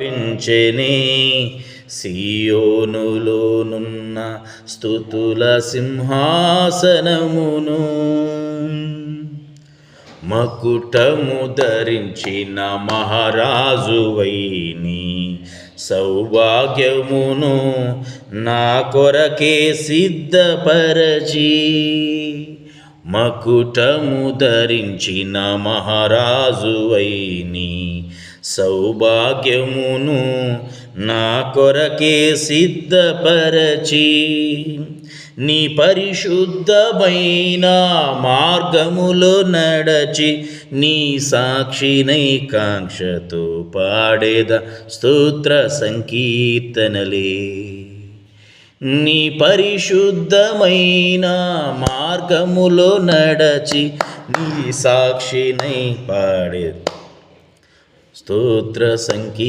పించెనే సియోనులోనున్న స్థుతుల సింహాసనమును. మకుటము ధరించిన మహారాజువైని సౌభాగ్యమును నా కొరకే సిద్ధపరచి. మకుటము ధరించిన మహారాజువైని సౌభాగ్యమును నా కొరకే సిద్ధపరచి. నీ పరిశుద్ధమైన మార్గములో నడచి నీ సాక్షినై కాంక్షతో పాడేద స్తోత్ర సంకీర్తనలే. నీ పరిశుద్ధమైన మార్గములో నడచి నీ సాక్షినై పాడే స్తోత్ర సంకీ